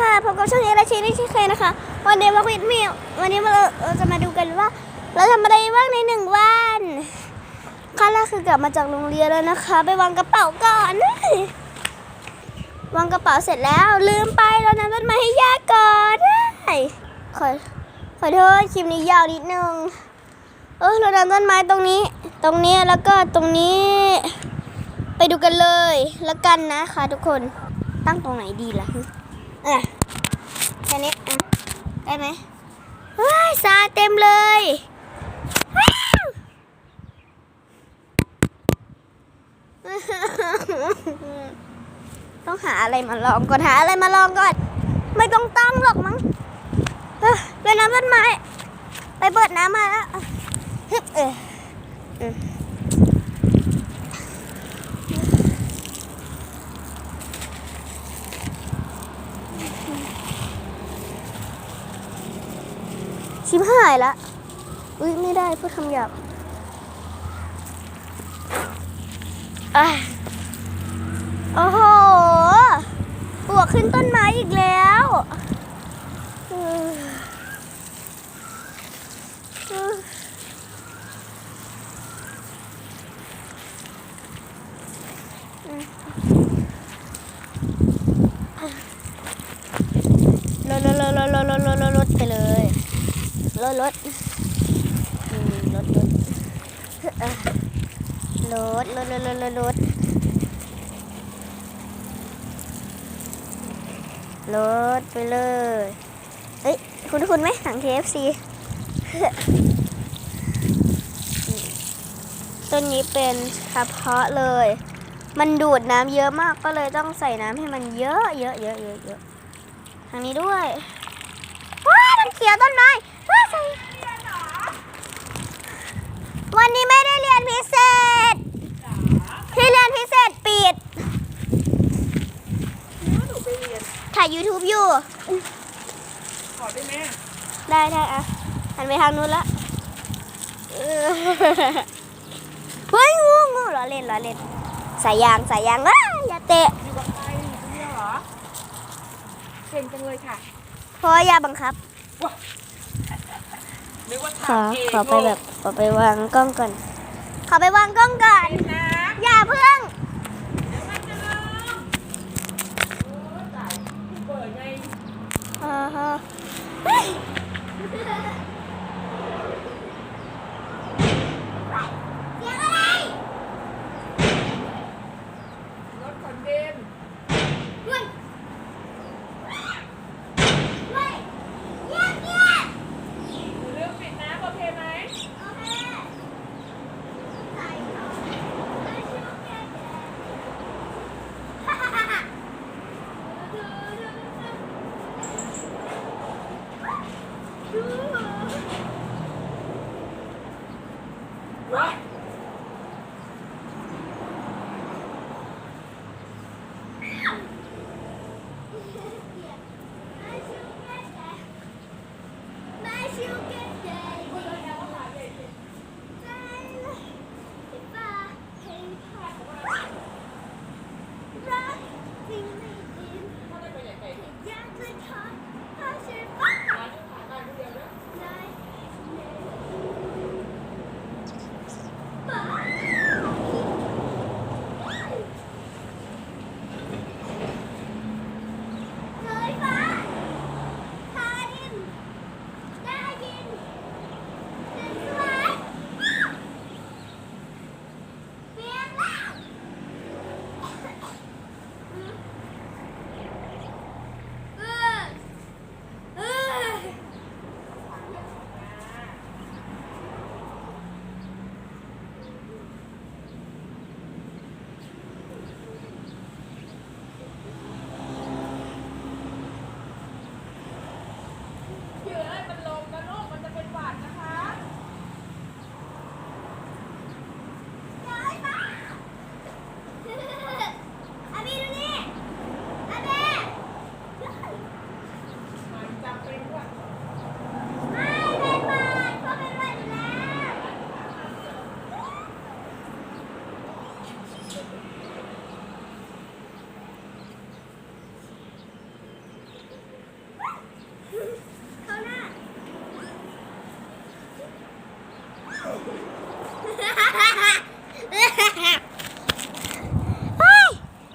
ค่ะพบกับช่องเอราชีนี่ชื่อเคยนะคะ วันนี้มาคุยมีวันนี้เราเราจะมาดูกันว่า เราทำอะไรบ้างในหนึ่งวันขั้นแรกคือกลับมาจากโรงเรียนแล้วนะคะ ไปวางกระเป๋าก่อน วางกระเป๋าเสร็จแล้วลืมไปเรานำต้นไม้ให้ย่าก่อนขอขอโทษคลิปนี้ยาวนิดนึง เออเรานำต้นไม้ตรงนี้ ตรงนี้แล้วก็ตรงนี้ ไปดูกันเลยแล้วกันนะคะทุกคนตั้งตรงไหนดีล่ะ เอะแค่นี้อะได้ไหมว้ายทราเต็มเลยต้องหาอะไรมาลองก่อนหาอะไรมาลองก่อน ไม่ต้องตั้งหรอกมั้งเออไปน้ำต้นไม้ ไปเปิดน้ำมาแล้วฮึบเออ อืมชิมหายละ อุ้ยไม่ได้พูดคำหยาบอะโอ้โหปลวกขึ้นต้นไม้อีกแล้วเออ รถรถรถรถรถรถรถรถรถรถไปเลย เอ้ย คุณคุณไหมถัง KFC ต้นนี้เป็นเพาะเลย มันดูดน้ำเยอะมากก็เลยต้องใส่น้ำให้มันเยอะเยอะเยอะเยอะเยอะทางนี้ด้วย ว้ายมันเขียวต้นไม้ว้ายใส่วันนี้ไม่ได้เรียนพิเศษ ที่เรียนพิเศษปิดหนูไปเรียนถ่าย YouTube อยู่ ขอได้ไหมได้ได้อะหันไปทางนู้นละเออเฮ้ยงูงูล้อเล่นล้อเล่นสายยางสายยางอ้าอย่าเตะอยู่กับใครอยู่คนเดียวเหรอเก่งจังเลยค่ะ เพราะว่าอย่าบังคับ นึกว่าขอทำเองขอไปแบบขอไปวางกล้องก่อน ขอไปวางกล้องก่อน นะ อย่าเพิ่ง What?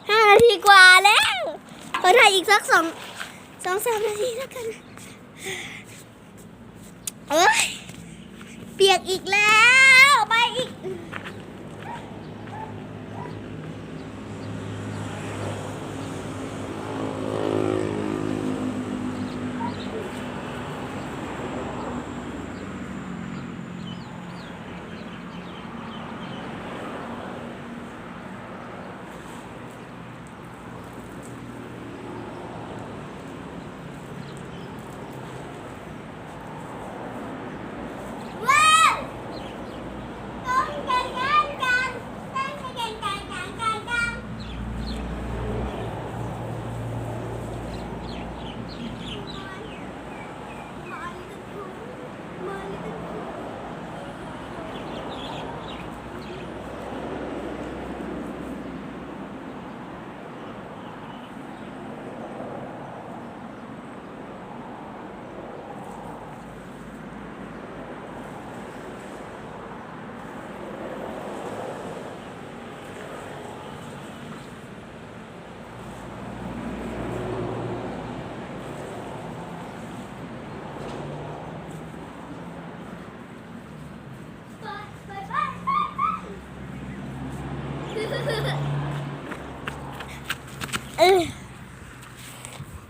ห้านาทีกว่าแล้ว ขอถ่ายอีกสักสองสองสามนาทีแล้วกันเฮ้ย เปียกอีกแล้ว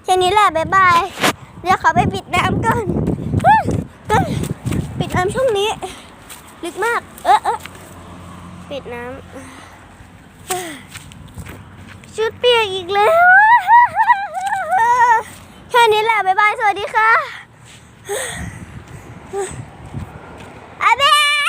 แค่นี้แหละบ๊ายบาย เดี๋ยวขอไปปิดน้ำก่อนก็ปิดน้ำช่วงนี้ ลึกมาก เออเออปิดน้ำชุดเปียกอีกแล้ว แค่นี้แหละบ๊ายบาย สวัสดีค่ะอาเบ